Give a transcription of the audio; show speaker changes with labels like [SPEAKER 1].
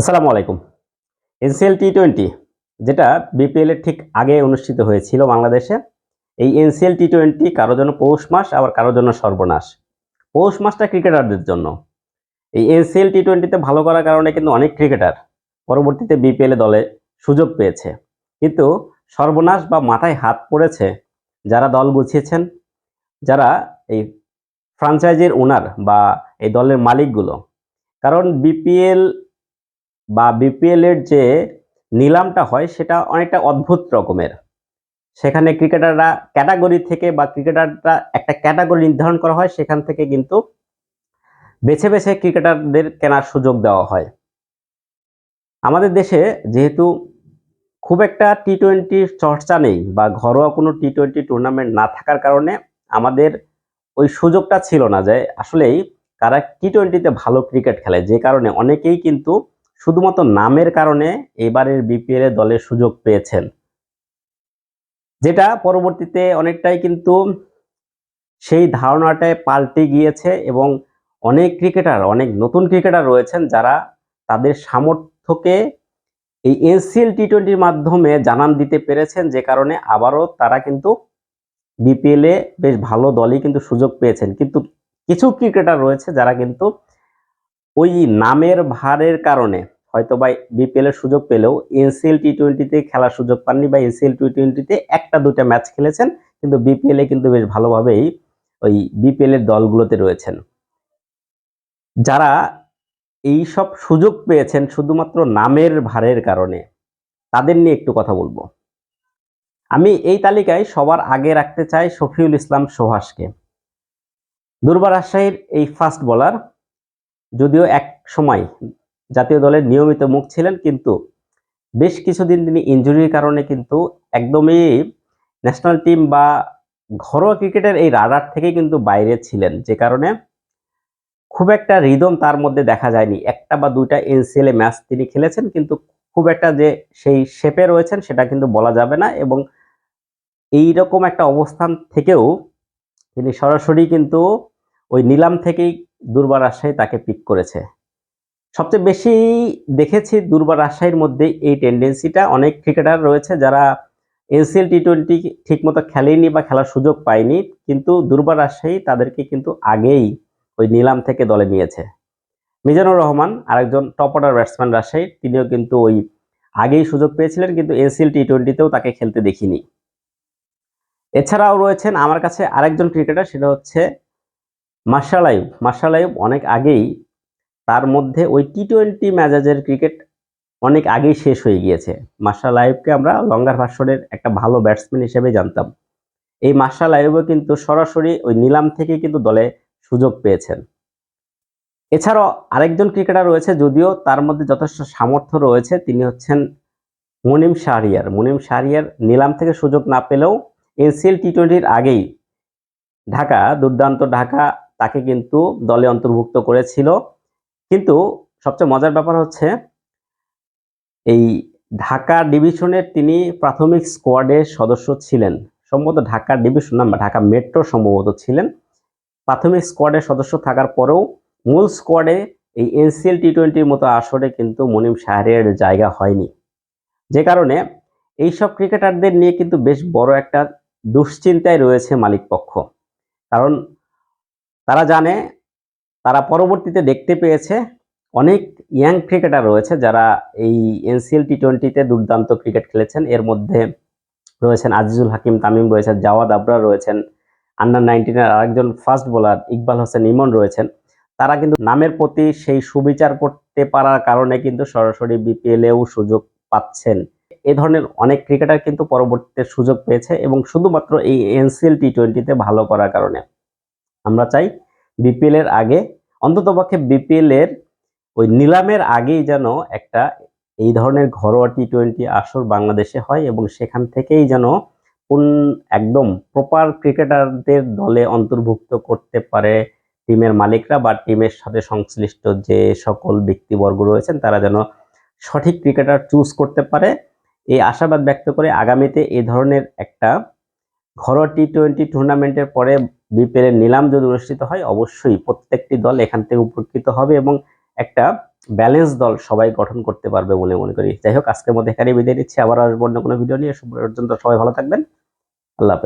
[SPEAKER 1] আসসালামু আলাইকুম। NCL T twenty যেটা বিপিএল এর ঠিক আগে অনুষ্ঠিত হয়েছিল বাংলাদেশে, এই এনসিএল টি টোয়েন্টি কারোর জন্য পৌষ মাস, আবার কারোর জন্য সর্বনাশ। পৌষ মাসটা ক্রিকেটারদের জন্য। এই এনসিএল টি টোয়েন্টিতে ভালো করার কারণে কিন্তু অনেক ক্রিকেটার পরবর্তীতে বিপিএল দলে সুযোগ পেয়েছে। কিন্তু সর্বনাশ বা মাথায় হাত পড়েছে যারা দল গুছিয়েছেন, যারা এই ফ্রাঞ্চাইজির ওনার বা এই দলের মালিকগুলো। কারণ বিপিএল বা বিপিএল এর যে নিলামটা হয়, সেটা অনেকটা অদ্ভুত রকমের। সেখানে ক্রিকেটাররা ক্যাটাগরি থেকে বা ক্রিকেটাররা একটা ক্যাটাগরি নির্ধারণ করা হয়, সেখান থেকে কিন্তু বেছে বেছে ক্রিকেটারদের কেনার সুযোগ দেওয়া হয়। আমাদের দেশে যেহেতু খুব একটা টি টোয়েন্টির চর্চা নেই বা ঘরোয়া কোনো টি টোয়েন্টি টুর্নামেন্ট না থাকার কারণে আমাদের ওই সুযোগটা ছিল না যে আসলেই কারা টি টোয়েন্টিতে ভালো ক্রিকেট খেলে। যে কারণে অনেকেই কিন্তু শুধুমাত্র নামের কারণে এবারের বিপিএল দলের সুযোগ পেয়েছেন। যেটা পরবর্তীতে অনেকটাই কিন্তু সেই ধারণাটায় পাল্টে গিয়েছে এবং অনেক ক্রিকেটার, অনেক নতুন ক্রিকেটার রয়েছেন যারা তাদের সামর্থ্যকে এই এনসিএল টি টোয়েন্টির মাধ্যমে জানান দিতে পেরেছেন, যে কারণে আবারও তারা কিন্তু বিপিএল বেশ ভালো দলই কিন্তু সুযোগ পেয়েছেন। কিন্তু কিছু ক্রিকেটার রয়েছে যারা কিন্তু ওই নামের ভারের কারণে হয়তো বা বিপিএল এর সুযোগ পেলেও এনসিএল টি টোয়েন্টিতে খেলার সুযোগ পাননি বা এনসিএল টি টোয়েন্টিতে একটা দুটা ম্যাচ খেলেছেন, কিন্তু বিপিএল এ কিন্তু বেশ ভালোভাবেই ওই বিপিএল এর দলগুলোতে রয়েছেন। যারা এই সব সুযোগ পেয়েছেন শুধুমাত্র নামের ভারের কারণে, তাদের নিয়ে একটু কথা বলব। আমি এই তালিকায় সবার আগে রাখতে চাই শফিউল ইসলাম সোহাসকে। দুর্বার রাজশাহীর এই ফাস্ট বোলার যদিও এক সময় জাতীয় দলের নিয়মিত মুখ ছিলেন, কিন্তু বেশ কিছুদিন তিনি ইঞ্জুরির কারণে কিন্তু একদমই ন্যাশনাল টিম বা ঘরোয়া ক্রিকেটের এই রাডার থেকে কিন্তু বাইরে ছিলেন, যে কারণে খুব একটা রিদম তার মধ্যে দেখা যায়নি। একটা বা দুইটা এনসিএল ম্যাচ তিনি খেলেছেন, কিন্তু খুব একটা যে সেই শেপে রয়েছেন সেটা কিন্তু বলা যাবে না এবং এই রকম একটা অবস্থান থেকেও তিনি সরাসরি কিন্তু ওই নিলাম থেকেই দুর্বার রাজশাহী তাকে পিক করেছে। সবচেয়ে বেশি দেখেছি দুর্বার রাজশাহীর মধ্যে এই টেন্ডেন্সিটা অনেক ক্রিকেটার রয়েছে যারা এনসিএল টি টোয়েন্টি ঠিকমতো খেলেনি বা খেলার সুযোগ পায়নি, কিন্তু দুর্বার রাজশাহী তাদেরকে কিন্তু আগেই ওই নিলাম থেকে দলে নিয়েছে। মিজানুর রহমান আরেকজন টপ অর্ডার ব্যাটসম্যান রাজশাহী, তিনিও কিন্তু ওই আগেই সুযোগ পেয়েছিলেন, কিন্তু এনসিএল টি টোয়েন্টিতেও তাকে খেলতে দেখিনি। এছাড়াও রয়েছেন আমার কাছে আরেকজন ক্রিকেটার সেটা হচ্ছে মার্শাল আইব মার্শাল আইব অনেক আগেই, তার মধ্যে ওই টি টোয়েন্টি ম্যাজাজের ক্রিকেট অনেক আগেই শেষ হয়ে গিয়েছে। মার্শাল আইবকে আমরা লঙ্গার ভাস্করের একটা ভালো ব্যাটসম্যান হিসেবে জানতাম। এই মার্শাল আইবও কিন্তু সরাসরি ওই নিলাম থেকে কিন্তু দলে সুযোগ পেয়েছেন। এছাড়াও আরেকজন ক্রিকেটার রয়েছে, যদিও তার মধ্যে যথেষ্ট সামর্থ্য রয়েছে, তিনি হচ্ছেন মুনিম শাহরিয়ার। মুনিম শাহরিয়ার নিলাম থেকে সুযোগ না পেলেও এনসিএল টি টোয়েন্টির আগেই ঢাকা, দুর্দান্ত ঢাকা তাকে কিন্তু দলে অন্তর্ভুক্ত করেছিল। কিন্তু সবচেয়ে মজার ব্যাপার হচ্ছে, এই ঢাকা ডিভিশনের তিনি প্রাথমিক স্কোয়াডের সদস্য ছিলেন। সম্ভবত ঢাকা ডিভিশন না, ঢাকা মেট্রো সম্ভবত ছিলেন। প্রাথমিক স্কোয়াডের সদস্য থাকার পরেও মূল স্কোয়াডে এই এনসিএল টি টোয়েন্টির মতো আসরে কিন্তু মনিম শাহরের জায়গা হয়নি। যে কারণে এইসব ক্রিকেটারদের নিয়ে কিন্তু বেশ বড় একটা দুশ্চিন্তায় রয়েছে মালিক পক্ষ কারণ তারা জানে, তারা পরবর্তীতে দেখতে পেয়েছে অনেক ইয়াং ক্রিকেটার রয়েছে যারা এই এনসিএল টি টোয়েন্টিতে দুর্দান্ত ক্রিকেট খেলেছেন। এর মধ্যে রয়েছেন আজিজুল হাকিম, তামিম রয়েছেন, জাওয়াদ আবরার রয়েছেন আন্ডার নাইনটিনের আরেকজন ফাস্ট বোলার ইকবাল হোসেন ইমন রয়েছেন। তারা কিন্তু নামের প্রতি সেই সুবিচার করতে পারার কারণে কিন্তু সরাসরি বিপিএলেও সুযোগ পাচ্ছেন। এ ধরনের অনেক ক্রিকেটার কিন্তু পরবর্তীতে সুযোগ পেয়েছে এবং শুধুমাত্র এই এনসিএল টি টোয়েন্টিতে ভালো করার কারণে। আমরা চাই বিপিএল এর আগে, অন্ততপক্ষে বিপিএল এর ওই নিলামের আগেই যেন একটা এই ধরনের ঘরোয়া টি টোয়েন্টি আসর বাংলাদেশে হয় এবং সেখান থেকেই যেন কোন একদম প্রপার ক্রিকেটারদের দলে অন্তর্ভুক্ত করতে পারে টিমের মালিকরা বা টিমের সাথে সংশ্লিষ্ট যে সকল ব্যক্তিবর্গ রয়েছেন, তারা যেন সঠিক ক্রিকেটার চুজ করতে পারে। এই আশাবাদ ব্যক্ত করে আগামীতে এই ধরনের একটা ঘরোয়া টি টোয়েন্টি টুর্নামেন্টের পরে বিপিএল এর নিলাম যদি অনুষ্ঠিত হয়, অবশ্যই প্রত্যেকটি দল এখান থেকে উপকৃত হবে এবং একটা ব্যালেন্স দল সবাই গঠন করতে পারবে বলে মনে করি। যাই হোক, আজকের মধ্যে এখানে বিদায় নিচ্ছি। আবার আসব অন্য কোনো ভিডিও নিয়ে। পর্যন্ত সবাই ভালো থাকবেন। আল্লাহ।